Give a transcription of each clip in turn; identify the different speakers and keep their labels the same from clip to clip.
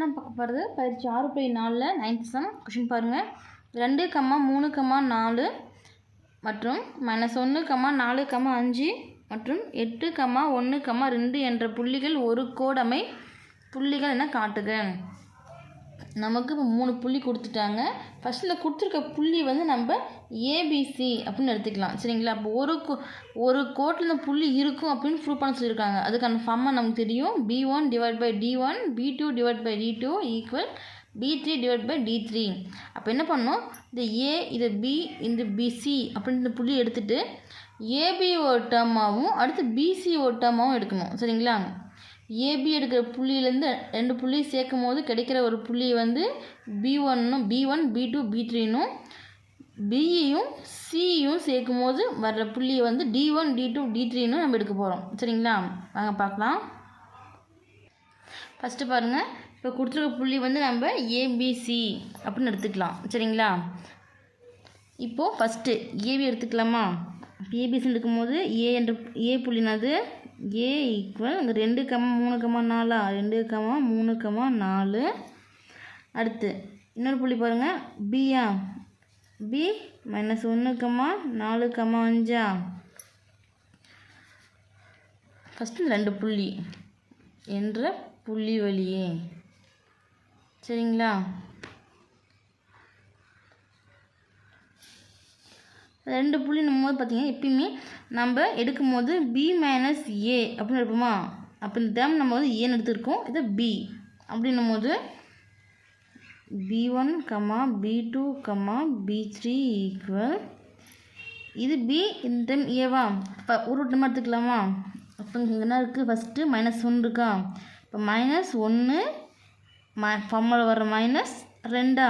Speaker 1: அடுத்து நம்ம பார்க்க போகிறது பயிற்சி ஆறு புள்ளி நாலில் நைன்த் சம் கொஷின் பாருங்கள் ரெண்டு கம்மா மூணு கம்மா நாலு மற்றும் மைனஸ் ஒன்று கம்மா நாலு கம்மா அஞ்சு மற்றும் எட்டு கம்மா ஒன்று கம்மா ரெண்டு என்ற புள்ளிகள் ஒரு கோடமை புள்ளிகள் என காட்டுக. நமக்கு இப்போ மூணு புள்ளி கொடுத்துட்டாங்க. ஃபஸ்ட்டில் கொடுத்துருக்க புள்ளி வந்து நம்ம ஏபிசி அப்படின்னு எடுத்துக்கலாம். சரிங்களா? அப்போ ஒரு கோ ஒரு கோட்டில் இந்த புள்ளி இருக்கும் அப்படின்னு ப்ரூவ் பண்ண சொல்லியிருக்காங்க. அதுக்கான ஃபார்மை நமக்கு தெரியும். P one divide by D one P two divide by D two equal P three divide by D three அப்போ என்ன பண்ணோம் இந்த ஏ இது பி இந்த பிசி அப்படின்னு இந்த புள்ளி எடுத்துகிட்டு ஏபி ஒரு டேர்மாகவும் அடுத்து பிசி ஒரு டேர்மாகவும் எடுக்கணும். சரிங்களா? ஏபி எடுக்கிற புள்ளியிலேருந்து ரெண்டு புள்ளி சேர்க்கும் போது கிடைக்கிற ஒரு புள்ளி வந்து பி ஒன்னும் P one P two P த்ரீனும் பிஇயும் சியும் சேர்க்கும் போது வர்ற புள்ளியை வந்து D one D two D த்ரீன்னு நம்ம எடுக்க போகிறோம் சரிங்களா? வாங்க பார்க்கலாம். ஃபஸ்ட்டு பாருங்கள் இப்போ கொடுத்துருக்க புள்ளி வந்து நம்ம ஏபிசி அப்படின்னு எடுத்துக்கலாம். சரிங்களா? இப்போது ஃபஸ்ட்டு ஏபி எடுத்துக்கலாமா? ஏபிசி எடுக்கும்போது ஏ என்ற ஏ புள்ளினது ஏ ஈக்குவல் இங்கே ரெண்டு கம்மா மூணு கம்மா நாலா ரெண்டு கம்மா மூணு கம்மா நாலு. அடுத்து இன்னொரு புள்ளி பாருங்கள் பியா பி மைனஸ் ஒன்று கம்மா நாலு கம்மா அஞ்சா? ஃபஸ்ட்டு ரெண்டு புள்ளி என்ற புள்ளி வழியே. சரிங்களா? ரெண்டு புள்ளி போது பார்த்திங்கன்னா எப்பயுமே நம்ம எடுக்கும்போது பி மைனஸ் ஏ அப்படின்னு எடுப்போமா? அப்போ இந்த டேம் நம்ம வந்து ஏன்னு எடுத்துருக்கோம் இதை பி அப்படின்னும் போது P one comma P two comma P three equal இது பி இந்த டைம் ஏவா இப்போ ஒரு டைம் எடுத்துக்கலாமா? அப்போ இங்கே என்ன இருக்குது ஃபஸ்ட்டு மைனஸ் ஒன்று இருக்கா? இப்போ மைனஸ் ஒன்று ம ஃபம்மில் வர மைனஸ் ரெண்டா?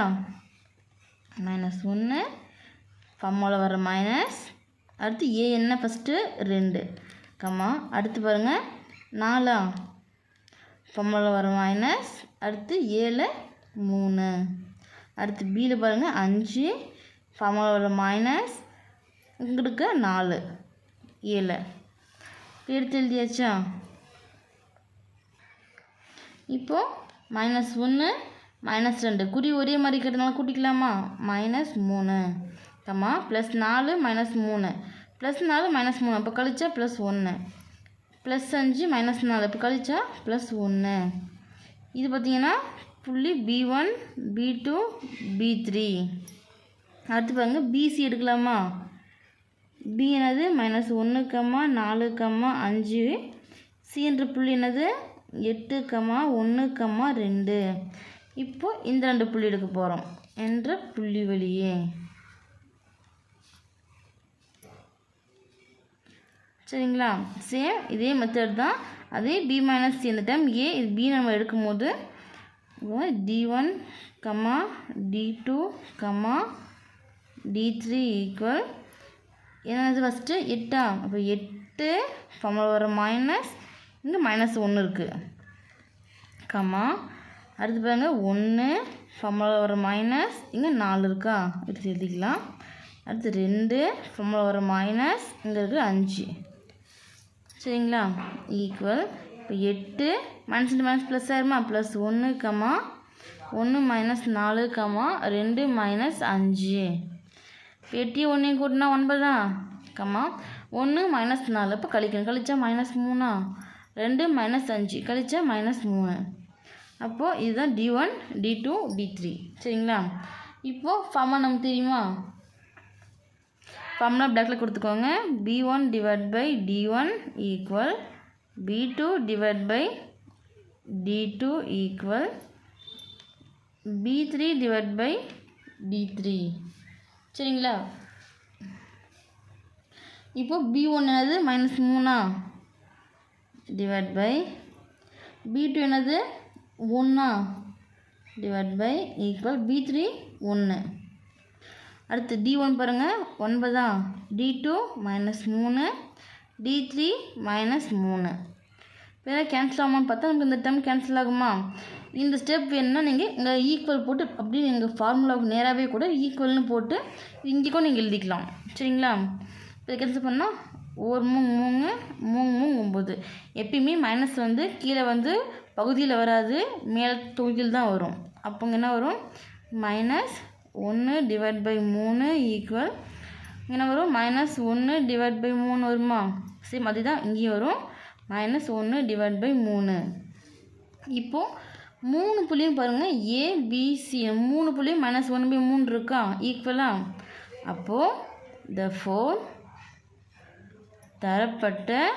Speaker 1: மைனஸ் ஒன்று கம்மாவில் வர மைனஸ் அடுத்து ஏ என்ன ஃபஸ்ட்டு ரெண்டு. கம்மா அடுத்து பாருங்கள் நாலா ஃபம்மில் வர மைனஸ் அடுத்து ஏழு மூணு. அடுத்து பியில் பாருங்கள் அஞ்சு. ஃபம்மில் வர மைனஸ் இங்கே நாலு. ஏழு எடுத்து எழுதியாச்சா? இப்போது மைனஸ் ஒன்று மைனஸ் ரெண்டு. குறி ஒரே மாதிரி இருக்கிறதுனால கூட்டிக்கலாமா? மைனஸ் மூணு. கம்மா ப்ளஸ் நாலு மைனஸ் மூணு. ப்ளஸ் நாலு மைனஸ் மூணு இப்போ கழிச்சா ப்ளஸ் ஒன்று ப்ளஸ் அஞ்சு மைனஸ் நாலு இப்போ கழிச்சா ப்ளஸ் ஒன்று இது பார்த்திங்கன்னா புள்ளி P one P two P three அடுத்து பாருங்க பிசி எடுக்கலாமா? பி என்னது? மைனஸ் ஒன்று கம்மா நாலு கம்மா அஞ்சு. சி என்ற புள்ளி என்னது? எட்டு கம்மா ஒன்று கம்மா ரெண்டு. இப்போது இந்த ரெண்டு புள்ளி எடுக்க போகிறோம் என்ற புள்ளி வழியே. சரிங்களா? சேம் இதே மெத்தட் தான். அதே பி மைனஸ் சி இந்த டைம் ஏ இது பி நம்ம எடுக்கும்போது D one comma D two comma D three equal என்னது ஃபஸ்ட்டு எட்டா? அப்போ எட்டு ஃபம்மில் வர மைனஸ் இங்கே மைனஸ் ஒன்று இருக்குது கம்மா அடுத்து பாருங்க ஒன்று ஃபார்மில் வர மைனஸ் இங்கே நாலு இருக்கா? எடுத்து எழுதிக்கலாம் அடுத்து ரெண்டு ஃபார்மில் வர மைனஸ் இங்கே இருக்குது அஞ்சு. சரிங்களா? ஈக்குவல் இப்போ எட்டு மைனஸ் ரெண்டு மைனஸ் ப்ளஸ் ஆயிருமா? ப்ளஸ் ஒன்று கமா ஒன்று மைனஸ் நாலு கம்மா ரெண்டு மைனஸ் அஞ்சு. எட்டி ஒன்றையும் கூட்டினா ஒன்பதா? கமா ஒன்று மைனஸ் நாலு. இப்போ கழிக்கணும். கழிச்சா மைனஸ் மூணா? ரெண்டு மைனஸ் அஞ்சு. கழிச்சா மைனஸ் மூணு. அப்போது இதுதான் D one D two D three சரிங்களா? இப்போது ஃபமா தெரியுமா? ஃபார்முலா பிளாக்ல கொடுத்துக்கோங்க. P one divide by D one equal P two divide by D two equal P three divide by D three சரிங்களா? இப்போ பி ஒன் என்னது? மைனஸ் மூணா? டிவைட் பை பி டூ என்னது? ஒன்றா divide by equal P three ஒன்று அடுத்து D one பாருங்கள் ஒன்பதா டி டூ மைனஸ் மூணு. டி த்ரீ மைனஸ் மூணு. வேறு கேன்சல் ஆகுமான்னு பார்த்தா நமக்கு இந்த டைம் கேன்சல் ஆகுமா? இந்த ஸ்டெப் வேணும்னா நீங்கள் இங்கே ஈக்குவல் போட்டு அப்படியே எங்கள் ஃபார்முலாவுக்கு நேராகவே கூட ஈக்குவல்னு போட்டு இங்கே கூட நீங்கள் எழுதிக்கலாம். சரிங்களா? இப்போ கேன்சல் பண்ணால் ஒரு மூணு மூணு மூணு மூணு ஒம்பது எப்பயுமே மைனஸ் வந்து கீழே வந்து பகுதியில் வராது. மேல் தொகுதியில் தான் வரும் அப்போங்க என்ன வரும்? மைனஸ் ஒன்று டிவைட் பை மூணு ஈக்குவல் என்ன வரும் மைனஸ் ஒன்று டிவைட் பை மூணு வருமா? சேம் அதுதான் இங்கேயும் வரும். மைனஸ் ஒன்று டிவைட் பை மூணு. இப்போது மூணு புள்ளியும் பாருங்கள் ஏபிசி மூணு புள்ளியும் மைனஸ் ஒன் பை மூணு இருக்கா? ஈக்குவலாக அப்போது த ஃபோர் தரப்பட்ட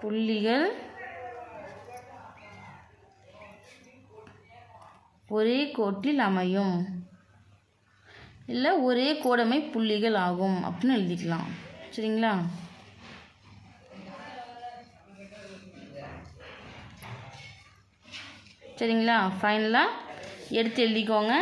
Speaker 1: புள்ளிகள் ஒரே கோட்டில் அமையும். இல்லை ஒரே கோடமை புள்ளிகள் ஆகும் அப்படின்னு எழுதிக்கலாம். சரிங்களா? சரிங்களா? ஃபைனலாக எடுத்து எழுதிக்கோங்க.